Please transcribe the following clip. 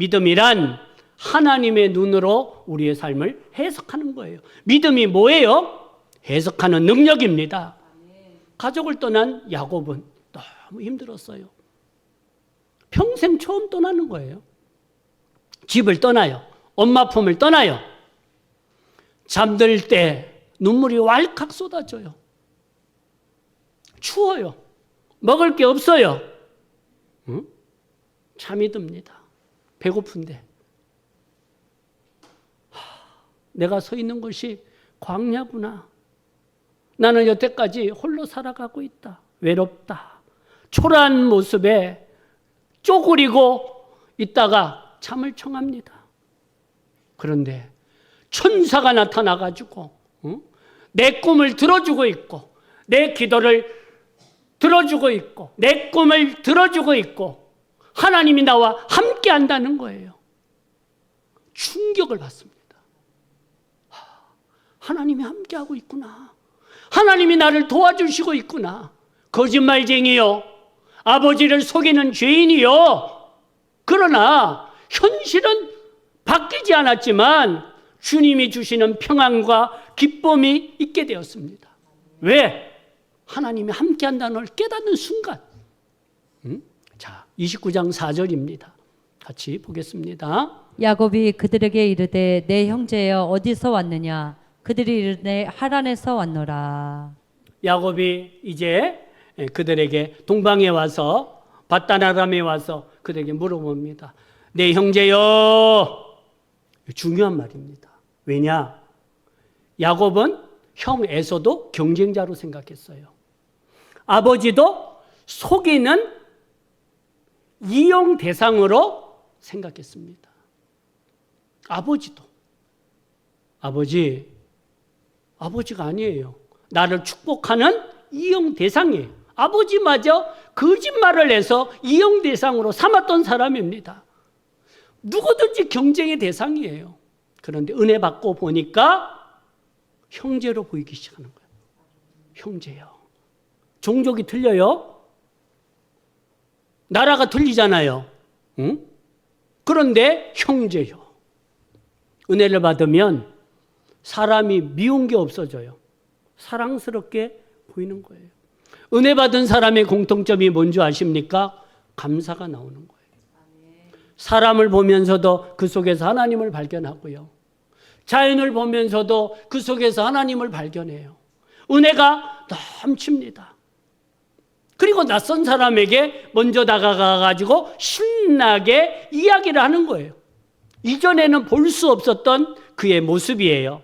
믿음이란 하나님의 눈으로 우리의 삶을 해석하는 거예요. 믿음이 뭐예요? 해석하는 능력입니다. 가족을 떠난 야곱은 너무 힘들었어요. 평생 처음 떠나는 거예요. 집을 떠나요. 엄마 품을 떠나요. 잠들 때 눈물이 왈칵 쏟아져요. 추워요. 먹을 게 없어요. 응? 잠이 듭니다. 배고픈데. 하, 내가 서 있는 곳이 광야구나. 나는 여태까지 홀로 살아가고 있다. 외롭다. 초라한 모습에 쪼그리고 있다가 잠을 청합니다. 그런데 천사가 나타나가지고 응? 내 꿈을 들어주고 있고 내 기도를 들어주고 있고 내 꿈을 들어주고 있고 하나님이 나와 함께 한다는 거예요. 충격을 받습니다. 하, 하나님이 함께하고 있구나. 하나님이 나를 도와주시고 있구나. 거짓말쟁이요. 아버지를 속이는 죄인이요. 그러나 현실은 바뀌지 않았지만 주님이 주시는 평안과 기쁨이 있게 되었습니다. 왜? 하나님이 함께 한다는 걸 깨닫는 순간. 음? 자, 29장 4절입니다. 같이 보겠습니다. 야곱이 그들에게 이르되 내 형제여 어디서 왔느냐 그들이 이르되 하란에서 왔노라 야곱이 이제 그들에게 동방에 와서 바다나람에 와서 그들에게 물어봅니다. 내 형제여 중요한 말입니다. 왜냐? 야곱은 형 에서도 경쟁자로 생각했어요. 아버지도 속이는 이용 대상으로 생각했습니다. 아버지도 아버지 아버지가 아니에요. 나를 축복하는 이용 대상이에요. 아버지마저 거짓말을 해서 이용 대상으로 삼았던 사람입니다. 누구든지 경쟁의 대상이에요. 그런데 은혜 받고 보니까 형제로 보이기 시작하는 거예요. 형제요. 종족이 틀려요. 나라가 틀리잖아요. 응? 그런데 형제요. 은혜를 받으면 사람이 미운 게 없어져요. 사랑스럽게 보이는 거예요. 은혜 받은 사람의 공통점이 뭔지 아십니까? 감사가 나오는 거예요. 사람을 보면서도 그 속에서 하나님을 발견하고요. 자연을 보면서도 그 속에서 하나님을 발견해요. 은혜가 넘칩니다. 그리고 낯선 사람에게 먼저 다가가 가지고 신나게 이야기를 하는 거예요. 이전에는 볼 수 없었던 그의 모습이에요.